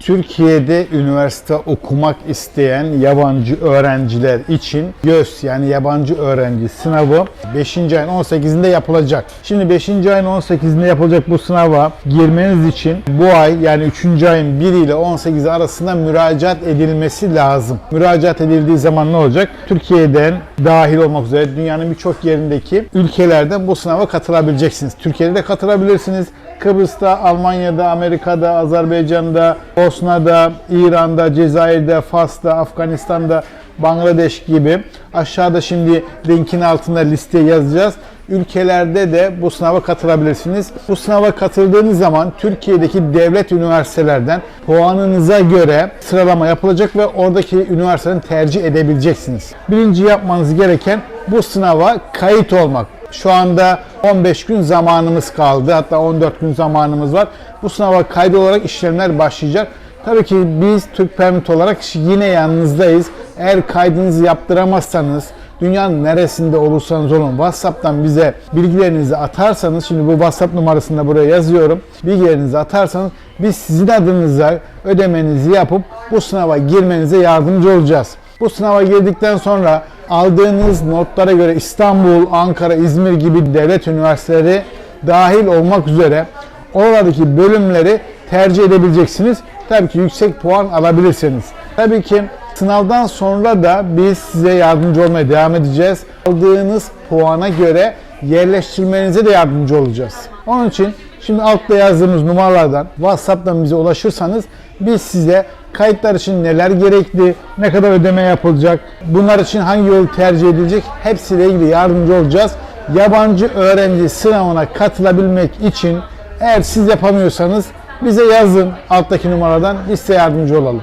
Türkiye'de üniversite okumak isteyen yabancı öğrenciler için YÖS yani yabancı öğrenci sınavı 5. ayın 18'inde yapılacak. Şimdi 5. ayın 18'inde yapılacak bu sınava girmeniz için bu ay yani 3. ayın 1 ile 18 arasında müracaat edilmesi lazım. Müracaat edildiği zaman ne olacak? Türkiye'den dahil olmak üzere dünyanın birçok yerindeki ülkelerden bu sınava katılabileceksiniz. Türkiye'de de katılabilirsiniz. Kıbrıs'ta, Almanya'da, Amerika'da, Azerbaycan'da, Bosna'da, İran'da, Cezayir'de, Fas'ta, Afganistan'da, Bangladeş gibi aşağıda şimdi linkin altında liste yazacağız. Ülkelerde de bu sınava katılabilirsiniz. Bu sınava katıldığınız zaman Türkiye'deki devlet üniversitelerden puanınıza göre sıralama yapılacak ve oradaki üniversiteden tercih edebileceksiniz. Birinci yapmanız gereken bu sınava kayıt olmak. Şu anda 15 gün zamanımız kaldı. Hatta 14 gün zamanımız var. Bu sınava kaydı olarak işlemler başlayacak. Tabii ki biz Türk Permit olarak yine yanınızdayız. Eğer kaydınızı yaptıramazsanız dünyanın neresinde olursanız olun WhatsApp'tan bize bilgilerinizi atarsanız şimdi bu WhatsApp numarasını da buraya yazıyorum. Bilgilerinizi atarsanız biz sizin adınıza ödemenizi yapıp bu sınava girmenize yardımcı olacağız. Bu sınava girdikten sonra aldığınız notlara göre İstanbul, Ankara, İzmir gibi devlet üniversiteleri dahil olmak üzere oralardaki bölümleri tercih edebileceksiniz. Tabii ki yüksek puan alabilirsiniz. Tabii ki sınavdan sonra da biz size yardımcı olmaya devam edeceğiz. Aldığınız puana göre yerleştirmenize de yardımcı olacağız. Onun için şimdi altta yazdığımız numaralardan WhatsApp'tan bize ulaşırsanız biz size kayıtlar için neler gerekli, ne kadar ödeme yapılacak, bunlar için hangi yol tercih edilecek hepsiyle ilgili yardımcı olacağız. Yabancı öğrenci sınavına katılabilmek için eğer siz yapamıyorsanız bize yazın alttaki numaradan biz size yardımcı olalım.